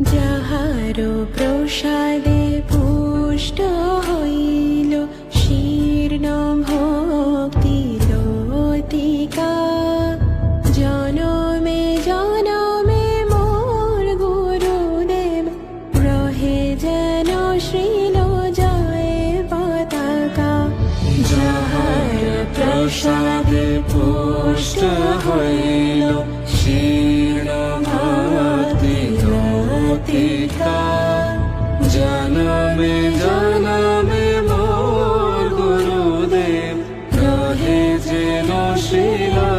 যাহার প্রসাদে পুষ্ট হইল শীর্ণ ভক্তি লতিকা। জনমে জনমে মোর গুরুদেব, রহে যেন শ্রীল জয় পতাকা। যাহার প্রসাদে পুষ্ট Sheila.